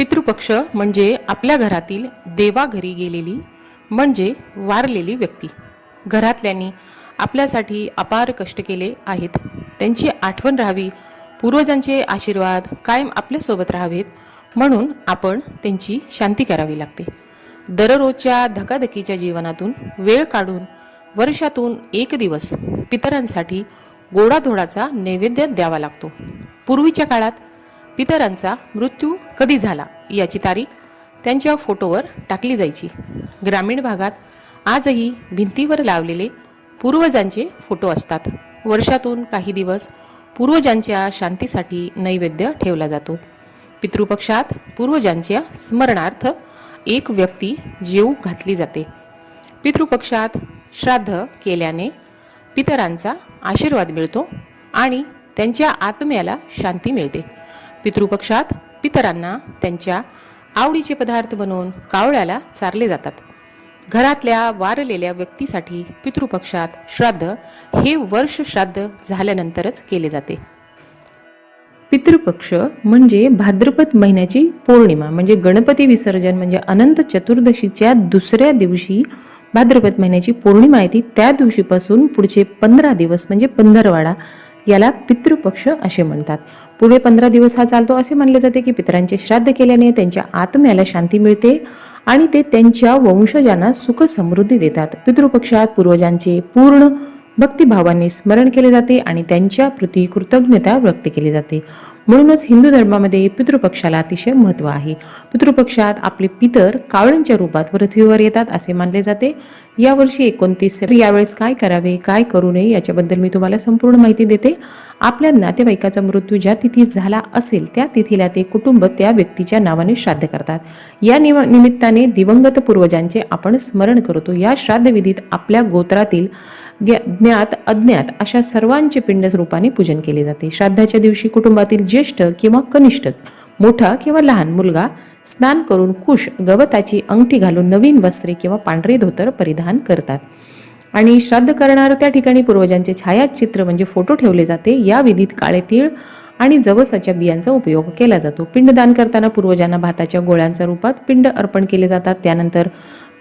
पितृपक्ष म्हणजे आपल्या घरातील देवाघरी गेलेली म्हणजे वारलेली व्यक्ती. घरातल्यांनी आपल्यासाठी अपार कष्ट केले आहेत. त्यांची आठवण राहावी पूर्वजांचे आशीर्वाद कायम आपल्यासोबत राहावेत म्हणून आपण त्यांची शांती करावी लागते. दररोजच्या धकाधकीच्या जीवनातून वेळ काढून वर्षातून एक दिवस पितरांसाठी गोडाधोडाचा नैवेद्य द्यावा लागतो. पूर्वीच्या काळात पितरांचा मृत्यू कधी झाला याची तारीख त्यांच्या फोटोवर टाकली जायची. ग्रामीण भागात आजही भिंतीवर लावलेले पूर्वजांचे फोटो असतात. वर्षातून काही दिवस पूर्वजांच्या शांतीसाठी नैवेद्य ठेवला जातो. पितृपक्षात पूर्वजांच्या स्मरणार्थ एक व्यक्ती जेऊ घातली जाते. पितृपक्षात श्राद्ध केल्याने पितरांचा आशीर्वाद मिळतो आणि त्यांच्या आत्म्याला शांती मिळते. पितृपक्षात पितरांना त्यांच्या आवडीचे पदार्थ बनवून कावळ्याला चारले जातात. घरातल्या वारलेल्या व्यक्तीसाठी पितृपक्षात श्राद्ध हे वर्ष श्राद्ध झाल्यानंतरच केले जाते. पितृपक्ष म्हणजे भाद्रपद महिन्याची पौर्णिमा म्हणजे गणपती विसर्जन म्हणजे अनंत चतुर्दशीच्या दुसऱ्या दिवशी भाद्रपद महिन्याची पौर्णिमा येते त्या दिवशीपासून पुढचे पंधरा दिवस म्हणजे पंधरवाडा याला पितृपक्ष असे म्हणतात. पुढे पंधरा दिवस हा चालतो असे मानले जाते की पितरांचे श्राद्ध केल्याने त्यांच्या आत्म्याला शांती मिळते आणि ते त्यांच्या वंशजांना सुख समृद्धी देतात. पितृपक्षात पूर्वजांचे पूर्ण भक्तिभावाने स्मरण केले जाते आणि त्यांच्या प्रती कृतज्ञता व्यक्त केली जाते. म्हणूनच हिंदू धर्मामध्ये पितृपक्षाला अतिशय महत्त्व आहे. पितृपक्षात आपले पितर कावळ्यांच्या रूपात पृथ्वीवर येतात असे मानले जाते. यावर्षी एकोणतीस यावेळेस काय करावे काय करू नये याच्याबद्दल मी तुम्हाला संपूर्ण माहिती देते. आपल्या नातेवाईकाचा मृत्यू ज्या तिथी झाला असेल त्या तिथीला ते कुटुंब त्या व्यक्तीच्या नावाने श्राद्ध करतात. या निमित्ताने दिवंगत पूर्वजांचे आपण स्मरण करतो. या श्राद्धविधीत आपल्या गोत्रातील ज्ञात अज्ञात अशा सर्वांचे पिंड रूपाने पूजन केले जाते. श्राद्धाच्या दिवशी कुटुंबातील ज्येष्ठ किंवा कनिष्ठ मोठा किंवा लहान मुलगा स्नान करून कुश गवताची अंगठी घालून नवीन वस्त्रे किंवा पांढरे धोतर परिधान करतात. आणि श्राद्ध करणारं त्या ठिकाणी पूर्वजांचे छायाचित्र म्हणजे फोटो ठेवले जाते. या विधीत काळे तीळ आणि जवसाच्या बियांचा उपयोग केला जातो. पिंडदान करताना पूर्वजांना भाताच्या गोळ्यांच्या रूपात पिंड अर्पण केले जातात. त्यानंतर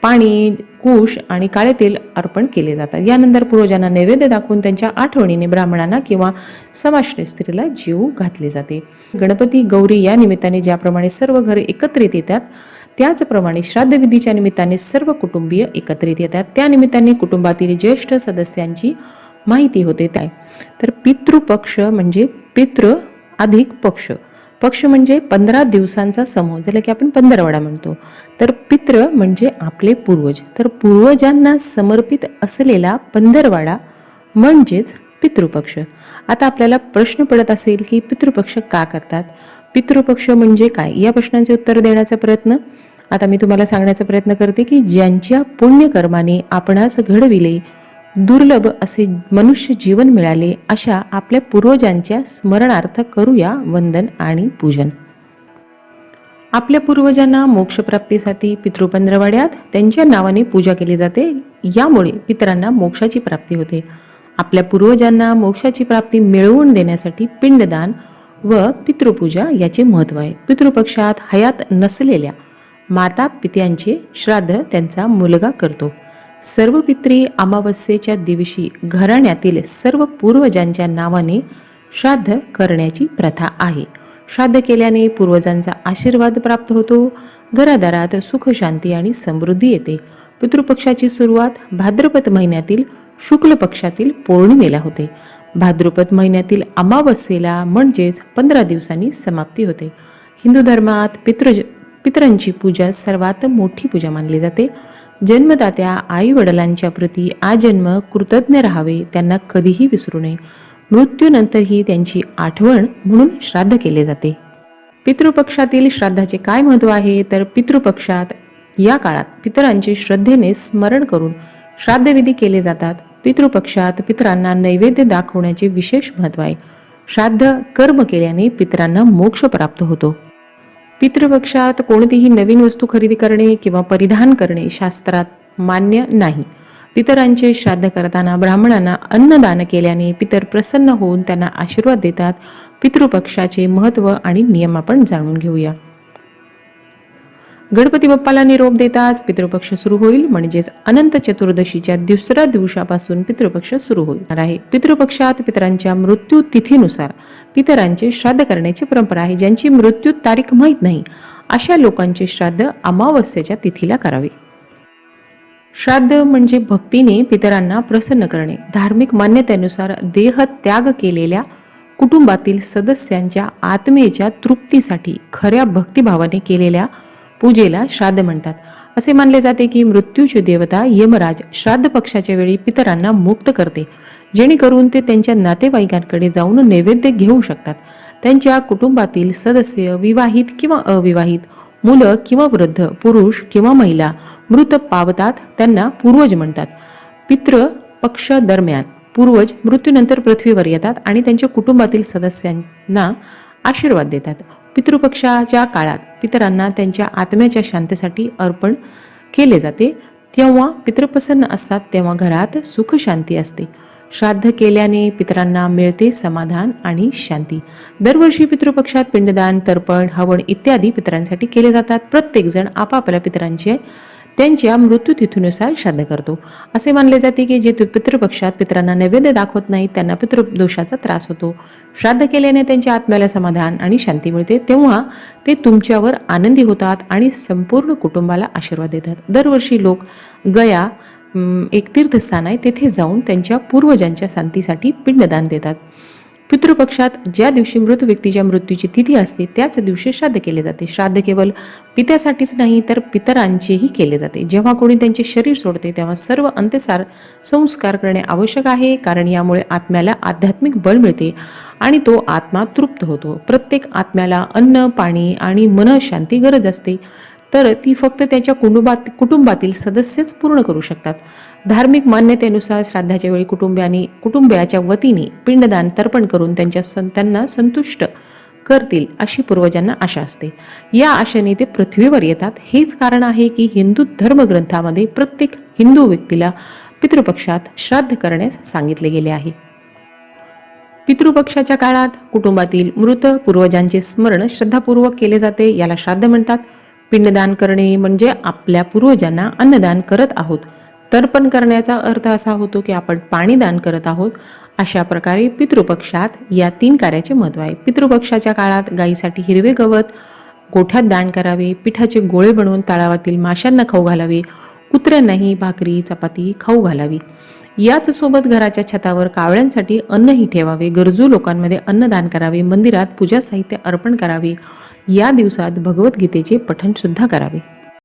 पाणी कुश आणि काळे तेल अर्पण केले जातात. यानंतर पूर्वजांना नैवेद्य दाखवून त्यांच्या आठवणीने ब्राह्मणांना किंवा समाश्रय स्त्रीला जीव घातले जाते. गणपती गौरी या निमित्ताने ज्याप्रमाणे सर्व घरे एकत्रित येतात त्याचप्रमाणे श्राद्धविधीच्या निमित्ताने सर्व कुटुंबीय एकत्रित येतात. त्या निमित्ताने कुटुंबातील ज्येष्ठ सदस्यांची माहिती होते. काय तर पितृपक्ष म्हणजे पितृ अधिक पक्ष. पक्ष म्हणजे पंधरा दिवसांचा समूह ज्याला की आपण पंधरवडा म्हणतो. तर पित्र म्हणजे आपले पूर्वज. तर पूर्वजांना समर्पित असलेला पंधरवाडा म्हणजेच पितृपक्ष. आता आपल्याला प्रश्न पडत असेल की पितृपक्ष का करतात? पितृपक्ष म्हणजे काय? या प्रश्नांचे उत्तर देण्याचा प्रयत्न. आता मी तुम्हाला सांगण्याचा प्रयत्न करते की ज्यांच्या पुण्यकर्माने आपणास घडविले दुर्लभ असे मनुष्य जीवन मिळाले अशा आपल्या पूर्वजांच्या स्मरणार्थ करूया वंदन आणि पूजन. आपल्या पूर्वजांना मोक्षप्राप्तीसाठी पितृपंधरवाड्यात त्यांच्या नावाने पूजा केली जाते. यामुळे पितरांना मोक्षाची प्राप्ती होते. आपल्या पूर्वजांना मोक्षाची प्राप्ती मिळवून देण्यासाठी पिंडदान व पितृपूजा याचे महत्त्व आहे. पितृपक्षात हयात नसलेल्या माता पित्यांचे श्राद्ध त्यांचा मुलगा करतो. सर्व पित्री अमावस्येच्या दिवशी घराण्यातील सर्व पूर्वजांच्या नावाने श्राद्ध करण्याची प्रथा आहे. श्राद्ध केल्याने पूर्वजांचा आशीर्वाद प्राप्त होतो घरादारात सुख शांती आणि समृद्धी येते. पितृपक्षाची सुरुवात भाद्रपद महिन्यातील शुक्ल पक्षातील पौर्णिमेला होते. भाद्रपद महिन्यातील अमावस्येला म्हणजेच पंधरा दिवसांनी समाप्ती होते. हिंदू धर्मात पितृ पितरांची पूजा सर्वात मोठी पूजा मानली जाते. जन्मदात्या आई वडिलांच्या प्रती आजन्म कृतज्ञ राहावे त्यांना कधीही विसरू नये. मृत्यूनंतरही त्यांची आठवण म्हणून श्राद्ध केले जाते. पितृपक्षातील श्राद्धाचे काय महत्त्व आहे? तर पितृपक्षात या काळात पितरांचे श्रद्धेने स्मरण करून श्राद्धविधी केले जातात. पितृपक्षात पितरांना नैवेद्य दाखवण्याचे विशेष महत्त्व आहे. श्राद्ध कर्म केल्याने पितरांना मोक्ष प्राप्त होतो. पितृपक्षात कोणतीही नवीन वस्तू खरेदी करणे किंवा परिधान करणे शास्त्रात मान्य नाही. पितरांचे श्राद्ध करताना ब्राह्मणांना अन्नदान केल्याने पितर प्रसन्न होऊन त्यांना आशीर्वाद देतात. पितृपक्षाचे महत्त्व आणि नियम आपण जाणून घेऊया. गणपती बाप्पाला निरोप देताच पितृपक्ष सुरू होईल म्हणजेच अनंत चतुर्दशीच्या दुसऱ्या दिवसापासून पितृपक्ष सुरू होणार आहे. पितृपक्षात पितरांच्या मृत्यू तिथीनुसार पितरांचे श्राद्ध करण्याची परंपरा आहे ज्यांची मृत्यू तारीख माहीत नाही अशा लोकांचे श्राद्ध अमावस्येच्या तिथीला करावे. श्राद्ध म्हणजे भक्तीने पितरांना प्रसन्न करणे. धार्मिक मान्यतेनुसार देह त्याग केलेल्या कुटुंबातील सदस्यांच्या आत्मेच्या तृप्तीसाठी खऱ्या भक्तिभावाने केलेल्या पूजेला श्राद्ध म्हणतात. असे मानले जाते की मृत्यूची देवता यमराज श्राद्ध पक्षाच्या वेळी पितरांना मुक्त करते. जेणेकरून ते त्यांच्या नातेवाईकांकडे जाऊन नैवेद्य घेऊ शकतात. त्यांच्या कुटुंबातील सदस्य विवाहित किंवा अविवाहित मुलं किंवा वृद्ध पुरुष किंवा महिला मृत पावतात त्यांना पूर्वज म्हणतात. पितृ पक्ष दरम्यान पूर्वज मृत्यूनंतर पृथ्वीवर येतात आणि त्यांच्या कुटुंबातील सदस्यांना आशीर्वाद देतात. पितृपक्षाच्या काळात पितरांना त्यांच्या आत्म्याच्या शांतीसाठी अर्पण केले जाते. तेव्हा पितृप्रसन्न असतात तेव्हा घरात सुख शांती असते. श्राद्ध केल्याने पितरांना मिळते समाधान आणि शांती. दरवर्षी पितृपक्षात पिंडदान तर्पण हवन इत्यादी पितरांसाठी केले जातात. प्रत्येकजण आपापल्या पितरांचे त्यांच्या मृत्यूतिथीनुसार श्राद्ध करतो. असे मानले जाते की जे पितृपक्षात पितरांना नैवेद्य दाखवत नाहीत त्यांना पितृदोषाचा त्रास होतो. श्राद्ध केल्याने त्यांच्या आत्म्याला समाधान आणि शांती मिळते. तेव्हा ते तुमच्यावर आनंदी होतात आणि संपूर्ण कुटुंबाला आशीर्वाद देतात. दरवर्षी लोक गया एक तीर्थस्थान आहे. तेथे जाऊन त्यांच्या पूर्वजांच्या शांतीसाठी पिंडदान देतात. पितृपक्षात ज्या दिवशी मृत व्यक्तीच्या मृत्यूची तिथी असते त्याच दिवशी श्राद्ध केले जाते. श्राद्ध केवळ पित्यासाठीच नाही तर पितरांचेही केले जाते. जेव्हा कोणी त्यांचे शरीर सोडते तेव्हा सर्व अंत्यसार संस्कार करणे आवश्यक आहे कारण यामुळे आत्म्याला आध्यात्मिक बळ मिळते आणि तो आत्मा तृप्त होतो. प्रत्येक आत्म्याला अन्न पाणी आणि मनशांती गरज असते. तर ती फक्त त्याच्या कुटुंबात कुटुंबातील सदस्यच पूर्ण करू शकतात. धार्मिक मान्यतेनुसार श्राद्धाच्या वेळी कुटुंबियांनी कुटुंबियाच्या वतीने पिंडदान तर्पण करून त्यांच्या सं त्यांना संतुष्ट करतील अशी पूर्वजांना आशा असते. या आशेने ते पृथ्वीवर येतात. हेच कारण आहे की हिंदू धर्मग्रंथामध्ये प्रत्येक हिंदू व्यक्तीला पितृपक्षात श्राद्ध करण्यास सांगितले गेले आहे. पितृपक्षाच्या काळात कुटुंबातील मृत पूर्वजांचे स्मरण श्रद्धापूर्वक केले जाते. याला श्राद्ध म्हणतात. पिंडदान करणे म्हणजे आपल्या पूर्वजांना अन्नदान करत आहोत. तर्पण करण्याचा अर्थ असा होतो की आपण पाणी दान करत आहोत. अशा प्रकारे पितृपक्षात या तीन कार्याचे महत्त्व आहे. पितृपक्षाच्या काळात गायीसाठी हिरवे गवत गोठ्यात दान करावे पिठाचे गोळे बनवून तळावातील माशांना खाऊ घालावे कुत्र्यांनाही भाकरी चपाती खाऊ घालावी. याच सोबत घराच्या छतावर कावळ्यांसाठी अन्नही ठेवावे गरजू लोकांमध्ये अन्नदान करावे मंदिरात पूजा साहित्य अर्पण करावे या दिवसात भगवद्गीतेचे पठण सुद्धा करावे.